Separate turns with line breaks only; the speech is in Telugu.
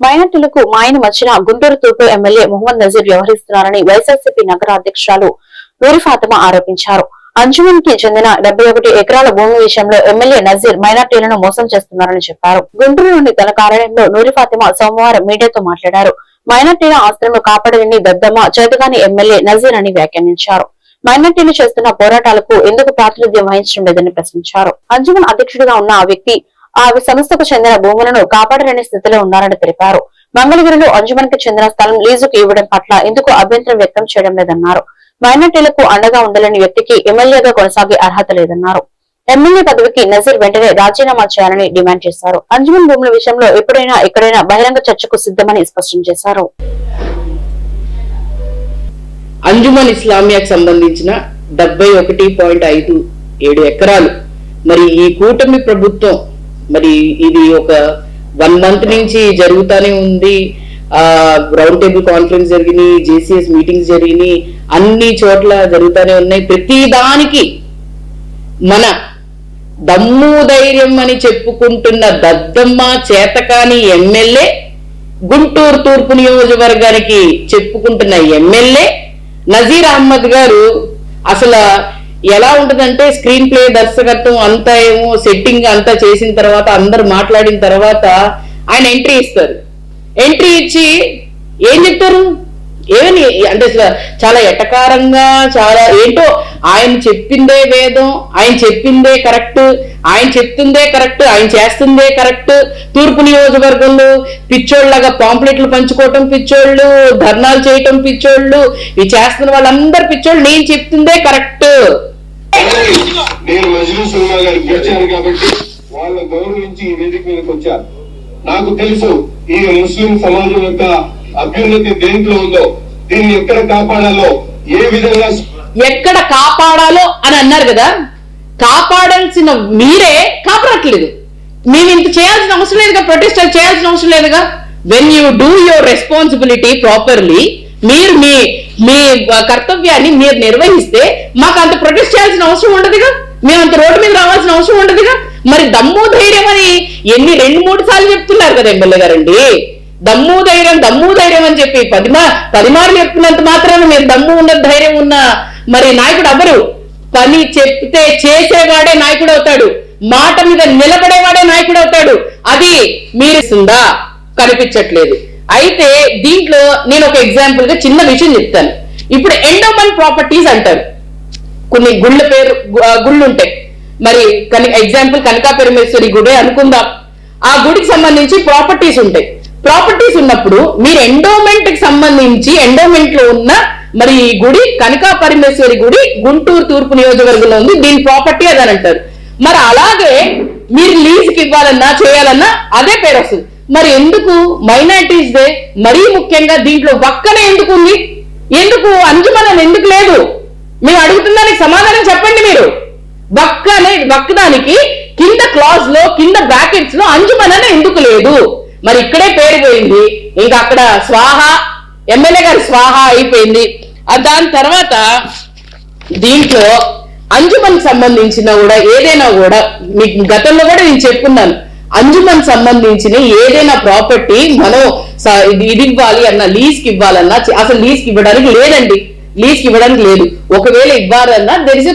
మైనార్టీలకు మాయన మధ్యన గుంటూరు తూర్పు ఎమ్మెల్యే మొహమ్మద్ నజీర్ వ్యవహరిస్తున్నారని వైఎస్ఆర్సీపీ నగర అధ్యక్షురాలు నూరి ఫాతిమా ఆరోపించారు. అంజుమన్కి చెందిన డెబ్బై ఒకటి ఎకరాల భూమి విషయంలో ఎమ్మెల్యే నజీర్ మైనార్టీలను మోసం చేస్తున్నారని చెప్పారు. గుంటూరులోని తన కార్యాలయంలో నూరి ఫాతిమా సోమవారం మీడియాతో మాట్లాడారు. మైనార్టీల ఆస్తులను కాపాడలేని దద్దమ్మ చేతగాని ఎమ్మెల్యే నజీర్ అని వ్యాఖ్యానించారు. మైనార్టీలు చేస్తున్న పోరాటాలకు ఎందుకు ప్రాతినిధ్యం వహించడం లేదని ప్రశ్నించారు. అంజుమన్ అధ్యక్షుడిగా ఉన్న ఆ వ్యక్తి ఆ సంస్థకు చెందిన భూములను కాపాడలేని స్థితిలో ఉన్నారని తెలిపారు. మంగళగిరిలో అంజుమన్కి చెందిన స్థలం లీజుకు ఇవ్వడం పట్ల ఎందుకు అభ్యంతరం వ్యక్తం చేయడం లేదన్నారు. మైనార్టీలకు అండగా ఉండలేని వ్యక్తికి ఎమ్మెల్యేగా కొనసాగే అర్హత లేదన్నారు. ఎమ్మెల్యే పదవికి నజీర్ వెంటనే రాజీనామా చేయాలని డిమాండ్ చేశారు. అంజుమన్ భూముల విషయంలో ఎప్పుడైనా ఎక్కడైనా బహిరంగ చర్చకు సిద్ధమని స్పష్టం చేశారు.
అంజుమన్ ఇస్లామియాకు సంబంధించిన డెబ్బై ఒకటి పాయింట్ ఐదు ఏడు ఎకరాలు. మరి ఈ కూటమి ప్రభుత్వం మరి ఇది ఒక వన్ మంత్ నుంచి జరుగుతానే ఉంది. ఆ రౌండ్ టేబుల్ కాన్ఫరెన్స్ జరిగినాయి జేసీఎస్ మీటింగ్స్ జరిగినాయి అన్ని చోట్ల జరుగుతానే ఉన్నాయి. ప్రతి దానికి మన దమ్ము ధైర్యం అని చెప్పుకుంటున్న దద్దమ్మ చేతకాని ఎమ్మెల్యే గుంటూరు తూర్పు నియోజకవర్గానికి చెప్పుకుంటున్న ఎమ్మెల్యే నజీర్ అహ్మద్ గారు అసలు ఎలా ఉంటుందంటే స్క్రీన్ ప్లే దర్శకత్వం అంతా ఏమో సెట్టింగ్ అంతా చేసిన తర్వాత అందరు మాట్లాడిన తర్వాత ఆయన ఎంట్రీ ఇస్తారు. ఎంట్రీ ఇచ్చి ఏం చెప్తారు? ఏమని అంటే చాలా ఎటకారంగా చాలా ఏంటో ఆయన చెప్పిందే వేదం ఆయన చెప్పిందే కరెక్ట్ ఆయన చెప్తుందే కరెక్ట్ ఆయన చేస్తుందే కరెక్ట్. తూర్పు నియోజకవర్గంలో పిచ్చోళ్ళగా పాంప్లెట్లు పంచుకోవటం పిచ్చోళ్ళు ధర్నాలు చేయటం పిచ్చోళ్ళు ఇవి చేస్తున్న వాళ్ళందరు పిచ్చోళ్ళు నేను చెప్తుందే కరెక్ట్.
నేను మజ్ను సినిమా గారికి పిలిచాను కాబట్టి వాళ్ళ గౌరవించి ఈ వేదిక మీదకి వచ్చారు నాకు తెలుసు ఈ ముస్లిం సమాజం యొక్క అభ్యున్నతి దేంట్లో ఉందో దీన్ని ఎక్కడ కాపాడాలో ఏ విధంగా
ఎక్కడ కాపాడాలో అని అన్నారు కదా? కాపాడాల్సిన మీరే కాపాడట్లేదు. మేము ఇంత చేయాల్సిన అవసరం లేదుగా ప్రొటెస్ట్ చేయాల్సిన అవసరం లేదుగా. When you do your responsibility properly మీరు మీ మీ కర్తవ్యాన్ని మీరు నిర్వహిస్తే మాకు అంత ప్రొటెస్ట్ చేయాల్సిన అవసరం ఉండదుగా. మేము అంత రోడ్డు మీద రావాల్సిన అవసరం ఉండదుగా. మరి దమ్ము ధైర్యం అని ఎన్ని రెండు మూడు సార్లు చెప్తున్నారు కదా ఎమ్మెల్యే గారండి. దమ్ము ధైర్యం దమ్ము ధైర్యం అని చెప్పి పది మా చెప్తున్నంత మాత్రాన మీరు దమ్ము ఉన్న ధైర్యం ఉన్న మరి నాయకుడు అవ్వరు పని చెప్తే చేసేవాడే నాయకుడు అవుతాడు. మాట మీద నిలబడేవాడే నాయకుడు అవుతాడు. అది మీరిస్తుందా? కనిపించట్లేదు. అయితే దీంట్లో నేను ఒక ఎగ్జాంపుల్గా చిన్న విషయం చెప్తాను. ఇప్పుడు ఎండోమన్ ప్రాపర్టీస్ అంటారు. కొన్ని గుళ్ళ పేరు గుళ్ళు ఉంటాయి మరి కని ఎగ్జాంపుల్ కనకా పరమేశ్వరి గుడి అనుకుందాం. ఆ గుడికి సంబంధించి ప్రాపర్టీస్ ఉంటాయి. ప్రాపర్టీస్ ఉన్నప్పుడు మీరు ఎండోమెంట్కి సంబంధించి ఎండోమెంట్లో ఉన్న మరి ఈ గుడి కనకా పరమేశ్వరి గుడి గుంటూరు తూర్పు నియోజకవర్గంలో ఉంది. దీని ప్రాపర్టీ అది అని అంటారు. మరి అలాగే మీరు లీజ్కి ఇవ్వాలన్నా చేయాలన్నా అదే పేరు వస్తుంది. మరి ఎందుకు? మైనారిటీస్ డే మరీ ముఖ్యంగా దీంట్లో ఒక్కనే ఎందుకు ఉంది? ఎందుకు? అంజుమనం ఎందుకు లేదు? మేము అడుగుతున్నానికి సమాధానం చెప్పండి మీరు. వక్క అనే వక్కదానికి కింద క్లాజ్లో కింద బ్రాకెట్స్లో అంజుమన్ ఎందుకు లేదు? మరి ఇక్కడే పేరు పోయింది. ఇంకా అక్కడ స్వాహ ఎమ్మెల్యే గారి స్వాహ అయిపోయింది. దాని తర్వాత దీంట్లో అంజుమన్ సంబంధించిన కూడా ఏదైనా కూడా మీకు గతంలో కూడా నేను చెప్పుకున్నాను. అంజుమన్ సంబంధించిన ఏదైనా ప్రాపర్టీ మనం ఇది ఇవ్వాలి అన్న లీజ్కి ఇవ్వాలన్నా అసలు లీజ్కి ఇవ్వడానికి లేదండి. లీజ్కి ఇవ్వడానికి లేదు. ఒకవేళ ఇవ్వాలన్నా దెర్ ఇస్ ఎ